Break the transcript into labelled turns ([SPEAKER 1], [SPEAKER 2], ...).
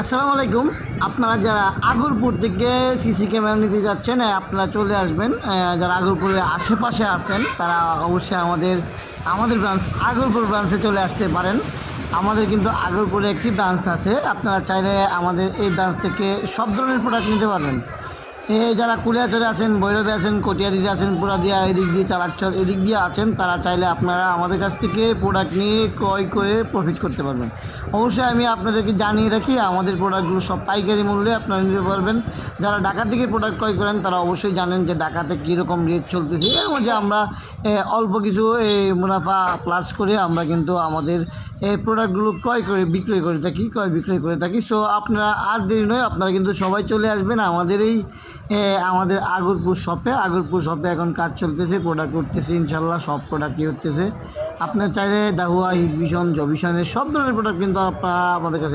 [SPEAKER 1] আসসালামু আলাইকুম। আপনারা যারা আগরপুর থেকে সিসি ক্যামেরা নিতে যাচ্ছেন আপনারা চলে আসবেন। যারা আগরপুরের আশেপাশে আছেন, তারা অবশ্যই আমাদের আমাদের ব্রাঞ্চ আগরপুর ব্রাঞ্চে চলে আসতে পারেন। আমাদের কিন্তু আগরপুরে একটি ব্রাঞ্চ আছে। আপনারা চাইলে আমাদের এই ব্রাঞ্চ থেকে সব ধরনের প্রোডাক্ট নিতে পারবেন। যারা কুলিয়াচরে আছেন, ভৈরবে আছেন কটিয়াদিতে আছেন পুরাদিয়া এদিক দিয়ে চালাকচর এদিক দিয়ে আছেন, তারা চাইলে আপনারা আমাদের কাছ থেকে প্রোডাক্ট নিয়ে ক্রয় করে প্রফিট করতে পারবেন। অবশ্যই আমি আপনাদেরকে জানিয়ে রাখি, আমাদের প্রোডাক্টগুলো সব পাইকারি মূল্যে আপনারা নিতে পারবেন। যারা ঢাকা থেকে প্রোডাক্ট ক্রয় করেন, তারা অবশ্যই জানেন যে ঢাকাতে কীরকম রেট চলতেছে। এর মধ্যে আমরা অল্প কিছু মুনাফা প্লাস করে আমরা কিন্তু আমাদের এই প্রোডাক্টগুলো ক্রয় করে, বিক্রয় করে থাকি ক্রয় বিক্রয় করে থাকি। সো আপনারা আর দেরি নয়, আপনারা কিন্তু সবাই চলে আসবেন আমাদের এই আমাদের আগরপুর শপে আগরপুর শপে এখন কাজ চলতেছে প্রোডাক্ট করতেছে ইনশাল্লাহ সব প্রোডাক্টই হচ্ছে আপনার চাইলে দাহুয়া হিট ভিশন জবিশনের সব ধরনের প্রোডাক্ট কিন্তু আমাদের কাছে